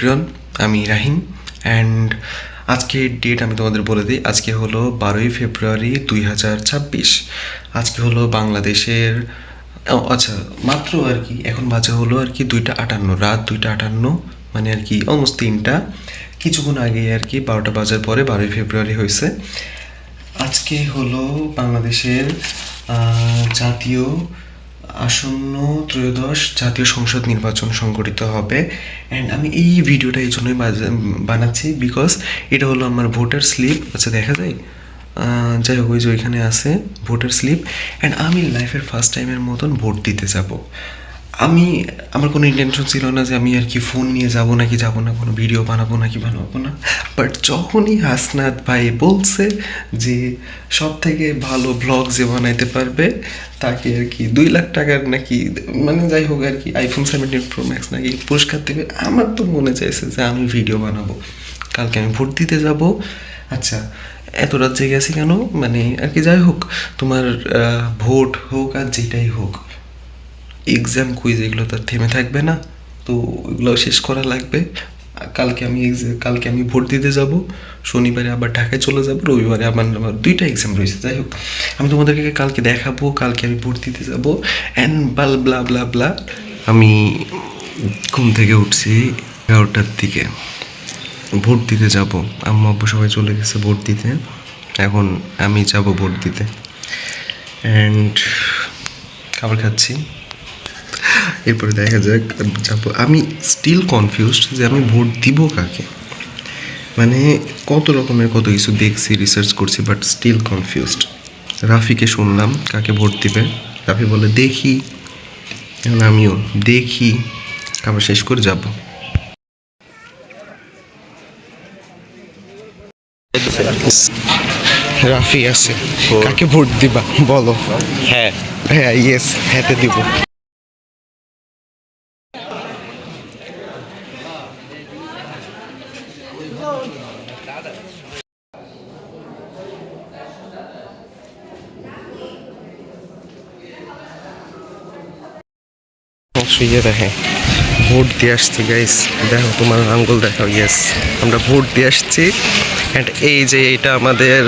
Everyone আমি রাহিম and আজকের date আমি তোমাদের বলে দিই, আজকে হলো বারোই ফেব্রুয়ারি দুই হাজার ছাব্বিশ। আজকে হলো বাংলাদেশের আচ্ছা মাত্র আর কি, এখন বাজে হলো আর কি দুইটা আটান্ন, রাত দুইটা আটান্ন মানে আর কি অলমোস্ট তিনটা। কিছুক্ষণ আগে আর কি বারোটা বাজার পরে বারোই ফেব্রুয়ারি হয়েছে। আজকে হলো বাংলাদেশের জাতীয় আসন্ন ত্রয়োদশ জাতীয় সংসদ নির্বাচন সংগঠিত হবে। অ্যান্ড আমি এই ভিডিওটা এই জন্যই বানাচ্ছি বিকজ এটা হলো আমার ভোটার স্লিপ আচ্ছা দেখা যায়? যাই হোক, ওই যে ওইখানে আছে ভোটার স্লিপ অ্যান্ড আমি লাইফের ফার্স্ট টাইমের মতন ভোট দিতে যাব। আমি, আমার কোনো ইন্টেনশন ছিল না যে আমি আর কি ফোন নিয়ে যাব নাকি যাব না, কোনো ভিডিও বানাবো নাকি বানাবো না। বাট যখনই হাসনাত ভাই বলছে যে সব থেকে ভালো ব্লগ যে বানাইতে পারবে, তাকে আর কি দুই লাখ টাকার নাকি মানে যাই হোক আর কি আইফোন সেভেন্টিন প্রো ম্যাক্স নাকি পুরস্কার দেবে, আমার তো মনে চাইছে যে আমি ভিডিও বানাবো। কালকে আমি ভোট দিতে যাব। আচ্ছা এত রাত জেগে আছি কেন? মানে আর কি যাই হোক, তোমার ভোট হোক আর যেটাই হোক এক্সাম কুইজ এগুলো তো থেমে থাকবে না, তো ওগুলো শেষ করা লাগবে। কালকে আমি কালকে আমি ভোট দিতে যাব, শনিবারে আবার ঢাকায় চলে যাব, রবিবারে আবার আমার দুইটা এক্সাম রয়েছে, যাই হোক। আমি তোমাদেরকে কালকে দেখাবো, কালকে আমি ভোট দিতে যাব and blah blah blah blah আমি ঘুম থেকে উঠছি এগারোটার দিকে, ভোট দিতে যাব। আম্মা আব্বু সবাই চলে গেছে ভোট দিতে, এখন আমি যাব ভোট দিতে। অ্যান্ড খাবার খাচ্ছি। এরপরে দেখা যাক যাব। আমি স্টিল কনফিউজড যে আমি ভোট দিব কাকে? মানে কত রকমের কত কিছু দেখছি রিসার্চ করছি বাট স্টিল কনফিউজড রাফিকে শুনলাম কাকে ভোট দিবে? রাফি বলে দেখি। এখন আমিও দেখি। খাবার শেষ করে যাব। রাফি আছে। কাকে ভোট দিবা? বলো। হ্যাঁ। হ্যাঁ ইয়েস হ্যাঁতে দিব। দেখে ভোট দিয়ে আসছি গাইস দেখো তোমার আঙ্গুল দেখাও ইয়েস আমরা ভোট দিয়ে আসছি। অ্যান্ড এই যে এটা আমাদের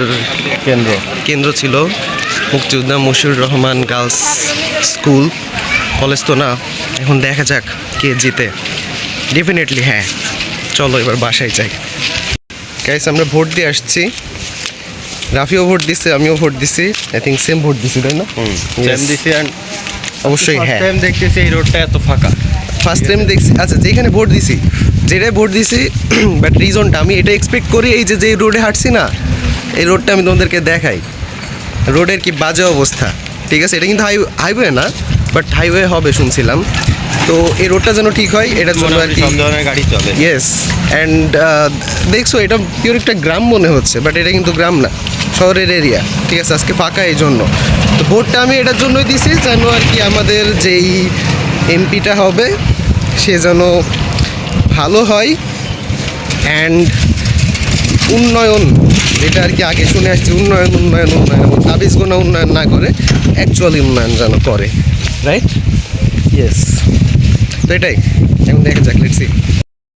কেন্দ্র। কেন্দ্র ছিল মুক্তিযোদ্ধা Moshiur Rahman girls school. College তো না এখন দেখা যাক কে জিতে। ডেফিনেটলি হ্যাঁ। চলো এবার বাসায় যাই। গাইস আমরা ভোট দিয়ে আসছি। রাফিও ভোট দিছে আমিও ভোট দিছি। আই থিঙ্ক সেম ভোট দিছি তাই না? জ্যাম দিছি অবশ্যই হ্যাঁ। time দেখতেছি এই রোডটা এত ফাঁকা। ফার্স্ট টাইম দেখছি। আচ্ছা যেখানে ভোট দিছি যেটাই ভোট দিছি বাট রিজনটা আমি এটা এক্সপেক্ট করি এই যে যে রোডে হাঁটছি না এই রোডটা আমি তোমাদেরকে দেখাই। রোডের কি বাজে অবস্থা। ঠিক আছে এটা কিন্তু হাই হাইওয়ে না? বাট হাইওয়ে হবে শুনছিলাম। তো এই রোডটা যেন ঠিক হয় এটার জন্য আর কি গাড়ি চলে। ইয়েস অ্যান্ড দেখছ এটা পিওর একটা গ্রাম মনে হচ্ছে বাট এটা কিন্তু গ্রাম না শহরের এরিয়া ঠিক আছে আজকে ফাঁকা এই জন্য। তো ভোটটা আমি এটার জন্যই দিছি যেন আর কি আমাদের যেই এমপিটা হবে সে যেন ভালো হয় অ্যান্ড উন্নয়ন যেটা আর কি আগে শুনে আসছি উন্নয়ন উন্নয়ন উন্নয়ন এবং তাবিজ গোনা উন্নয়ন না করে অ্যাকচুয়ালি উন্নয়ন যেন করে। রাইট ইয়েস তো এটাই এখন দেখা যাক লেটসি